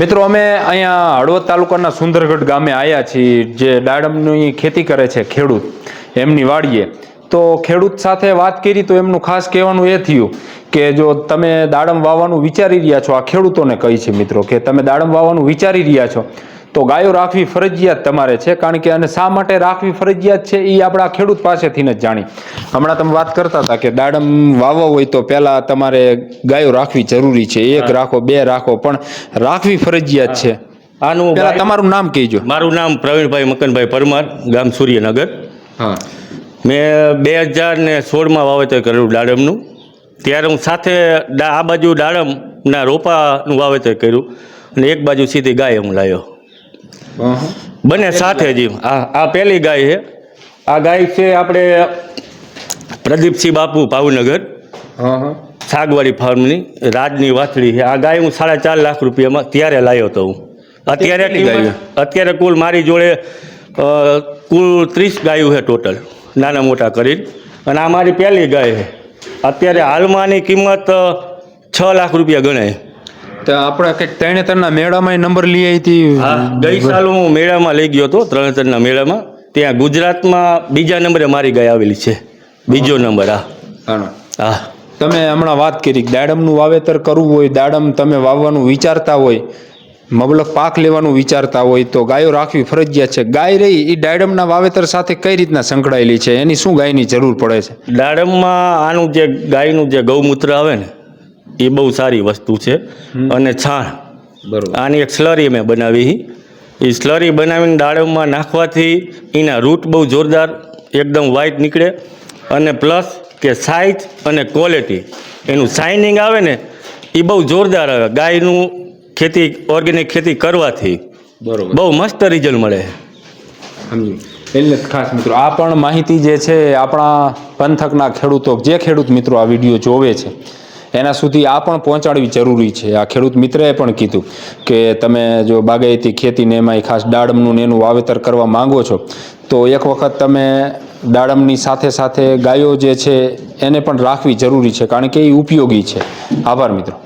મિત્રો, અમે અહીંયા હળવદ તાલુકાના સુંદરગઢ ગામે આવ્યા છીએ, જે દાડમની ખેતી કરે છે ખેડૂત, એમની વાડીએ. તો ખેડૂત સાથે વાત કરી તો એમનું ખાસ કહેવાનું એ થયું કે જો તમે દાડમ વાવવાનું વિચારી રહ્યા છો, આ ખેડૂતોને કહી છે મિત્રો કે તમે દાડમ વાવવાનું વિચારી રહ્યા છો તો ગાયો રાખવી ફરજિયાત તમારે છે કારણ કે અને શા માટે રાખવી ફરજિયાત છે એ આપણા ખેડૂત પાસેથી જ જાણી. હમણાં તમે વાત કરતા હતા કે દાડમ વાવવા હોય તો પહેલા તમારે ગાયો રાખવી જરૂરી છે એક રાખો બે રાખો પણ રાખવી ફરજિયાત છે. આનું પહેલા તમારું નામ કહેજો. મારું નામ પ્રવીણભાઈ મકનભાઈ પરમાર ગામ સૂર્યનગર. હા. મેં બે હજાર ને સોળમાં વાવેતર કર્યું દાડમનું. ત્યારે હું સાથે આ બાજુ દાડમના રોપાનું વાવેતર કર્યું. અને એક બાજુ સીધી ગાય હું લાવ્યો. બંને સાથે જ આ આ પહેલી ગાય છે. આ ગાય છે આપણે પ્રદીપસિંહ બાપુ ભાવનગર સાગવાડી ફાર્મની રાજની વાછડી છે. આ ગાય હું સાડા ચાર લાખ રૂપિયામાં ત્યારે લાવ્યો હતો હું. અત્યારે અત્યારે કુલ મારી જોડે કુલ ત્રીસ ગાયો છે ટોટલ નાના મોટા કરીને. અને આ મારી પહેલી ગાય છે. અત્યારે હાલમાંની કિંમત છ લાખ રૂપિયા ગણાય. તો આપણે કંઈક ત્રણે ત્રણના મેળામાં નંબર લઈ આવી હતી. હા ગઈ સાલ હું મેળામાં લઈ ગયો હતો ત્રણ ત્રણના મેળામાં. ત્યાં ગુજરાતમાં બીજા નંબરે મારી ગાય આવેલી છે. બીજો નંબર આ હાલો. હા. તમે હમણાં વાત કરી કે દાડમનું વાવેતર કરવું હોય દાડમ તમે વાવવાનું વિચારતા હોય મબલક પાક લેવાનું વિચારતા હોય તો ગાયો રાખવી ફરજિયાત છે. ગાય રહી એ દાડમના વાવેતર સાથે કઈ રીતના સંકળાયેલી છે? એની શું ગાયની જરૂર પડે છે? દાડમમાં આનું જે ગાયનું જે ગૌમૂત્ર આવે ને એ બહુ સારી વસ્તુ છે. અને છાણ. બરોબર. આની એક સ્લરી મેં બનાવી એ સ્લરી બનાવીને દાડમમાં નાખવાથી એના રૂટ બહુ જોરદાર એકદમ વ્હાઇટ નીકળે. અને પ્લસ કે સાઇઝ અને ક્વોલિટી એનું શાઇનિંગ આવે ને એ બહુ જોરદાર આવે. ગાયનું ખેતી ઓર્ગેનિક ખેતી કરવાથી. બરોબર. બહુ મસ્ત રિઝલ્ટ મળે. સમજી એટલે ખાસ મિત્રો આ પણ માહિતી જે છે આપણા પંથકના ખેડૂતો જે ખેડૂત મિત્રો આ વીડિયો જોવે છે એના સુધી આ પણ પહોંચાડવી જરૂરી છે. આ ખેડૂત મિત્રએ પણ કીધું કે તમે જો બાગાયતી ખેતીને એમાં ખાસ દાડમનું ને એનું વાવેતર કરવા માંગો છો, તો એક વખત તમે દાડમની સાથે સાથે ગાયો જે છે એને પણ રાખવી જરૂરી છે, કારણ કે એ ઉપયોગી છે. આભાર મિત્રો.